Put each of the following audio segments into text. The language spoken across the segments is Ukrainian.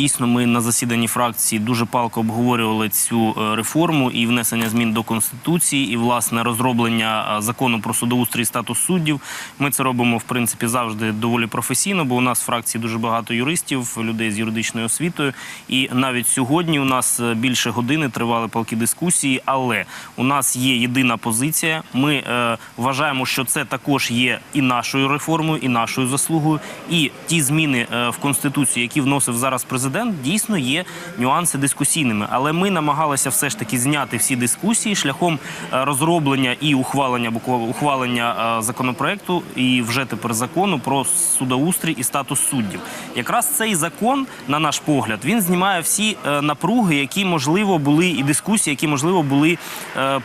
Дійсно, ми на засіданні фракції дуже палко обговорювали цю е, реформу і внесення змін до конституції, і власне розроблення е, закону про судоустрій і статус суддів. Ми це робимо в принципі завжди доволі професійно, бо у нас в фракції дуже багато юристів, людей з юридичною освітою. І навіть сьогодні у нас е, більше години тривали палкі дискусії, але у нас є єдина позиція. Ми е, вважаємо, що це також є і нашою реформою, і нашою заслугою. І ті зміни в конституцію, які вносив зараз президент, дійсно є нюанси дискусійними. Але ми намагалися все ж таки зняти всі дискусії шляхом е, розроблення і ухвалення ухвалення е, законопроекту і вже тепер закону про судоустрій і статус суддів. Якраз цей закон, на наш погляд, він знімає всі е, напруги, які можливо були, і дискусії, які можливо були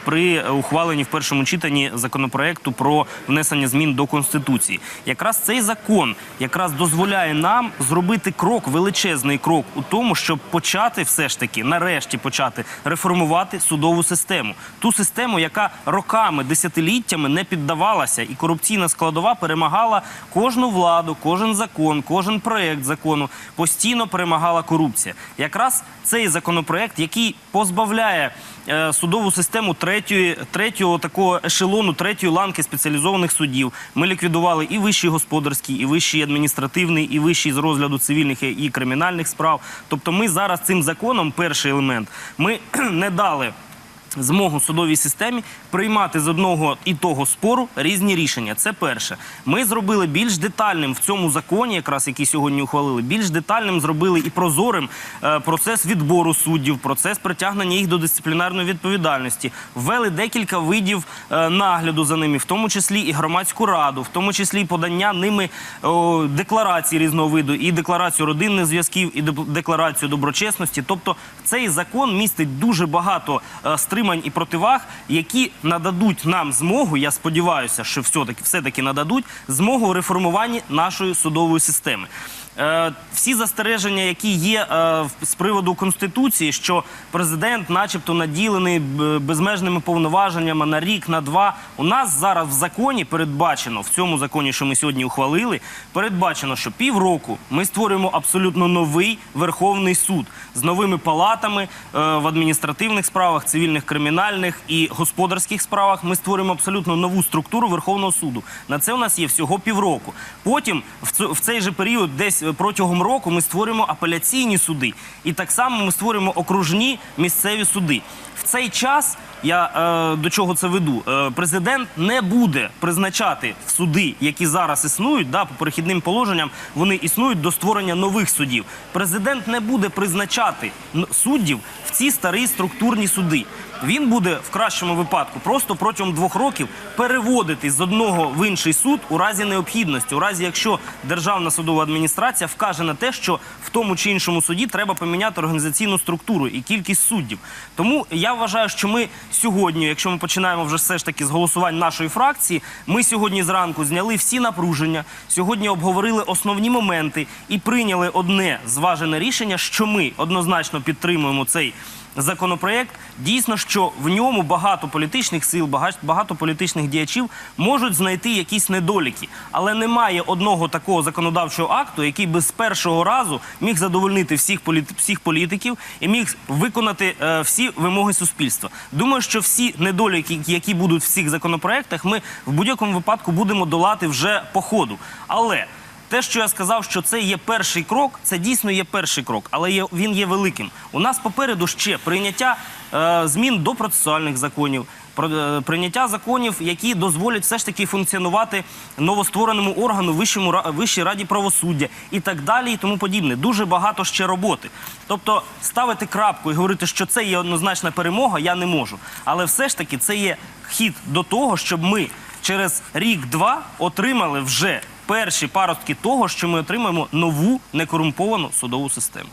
при ухваленні в першому читанні законопроекту про внесення змін до конституції. Якраз цей закон якраз дозволяє нам зробити крок, величезний крок у тому, щоб почати все ж таки, нарешті почати реформувати судову систему. Ту систему, яка роками, десятиліттями не піддавалася, і корупційна складова перемагала кожну владу, кожен закон, кожен проект закону. Постійно перемагала корупція. Якраз цей законопроект, який позбавляє е, судову систему третьої, третього такого ешелону, третьої ланки спеціалізованих судів. Ми ліквідували і вищий господарський, і вищий адміністративний, і вищий з розгляду цивільних і кримінальних справ. Тобто, ми зараз цим законом, перший елемент, ми не дали. Змогу судовій системі приймати з одного і того спору різні рішення. Це перше. Ми зробили більш детальним в цьому законі, якраз який сьогодні ухвалили, більш детальним зробили і прозорим е, процес відбору суддів, процес притягнення їх до дисциплінарної відповідальності. Ввели декілька видів е, нагляду за ними, в тому числі і громадську раду, в тому числі і подання ними о, декларацій різного виду, і декларацію родинних зв'язків, і декларацію доброчесності. Тобто цей закон містить дуже багато е, стримань і противаг, які нададуть нам змогу. Я сподіваюся, що все-таки все-таки нададуть змогу реформуванні нашої судової системи. Е, всі застереження, які є е, з приводу конституції, що президент, начебто, наділений безмежними повноваженнями на рік, на два. У нас зараз в законі передбачено в цьому законі, що ми сьогодні ухвалили, передбачено, що півроку ми створюємо абсолютно новий Верховний суд з новими палатами е, в адміністративних справах, цивільних, кримінальних і господарських справах. Ми створюємо абсолютно нову структуру Верховного суду. На це у нас є всього півроку. Потім в цей же період, десь протягом року, ми створюємо апеляційні суди, і так само ми створюємо окружні місцеві суди. В цей час я е, до чого це веду? Е, президент не буде призначати в суди, які зараз існують, да, по перехідним положенням вони існують до створення нових судів. Президент не буде призначати суддів в ці старі структурні суди. Він буде в кращому випадку просто протягом двох років переводити з одного в інший суд у разі необхідності, у разі якщо державна судова адміністрація вкаже на те, що в тому чи іншому суді треба поміняти організаційну структуру і кількість суддів. Тому я вважаю, що ми сьогодні, якщо ми починаємо вже все ж таки з голосувань нашої фракції, ми сьогодні зранку зняли всі напруження, сьогодні обговорили основні моменти і прийняли одне зважене рішення, що ми однозначно підтримуємо цей законопроект. Дійсно, що в ньому багато політичних сил, багато політичних діячів можуть знайти якісь недоліки, але немає одного такого законодавчого акту, який би з першого разу міг задовольнити всіх політ- всіх політиків і міг виконати е, всі вимоги суспільства. Думаю, що всі недоліки, які будуть в цих законопроектах, ми в будь-якому випадку будемо долати вже по ходу. Але те, що я сказав, що це є перший крок, це дійсно є перший крок, але є, він є великим. У нас попереду ще прийняття змін до процесуальних законів, е, прийняття законів, які дозволять все ж таки функціонувати новоствореному органу Вищому Вищій раді правосуддя і так далі, і тому подібне. Дуже багато ще роботи. Тобто ставити крапку і говорити, що це є однозначна перемога, я не можу. Але все ж таки це є хід до того, щоб ми через рік-два отримали вже перші паростки того, що ми отримаємо нову некорумповану судову систему.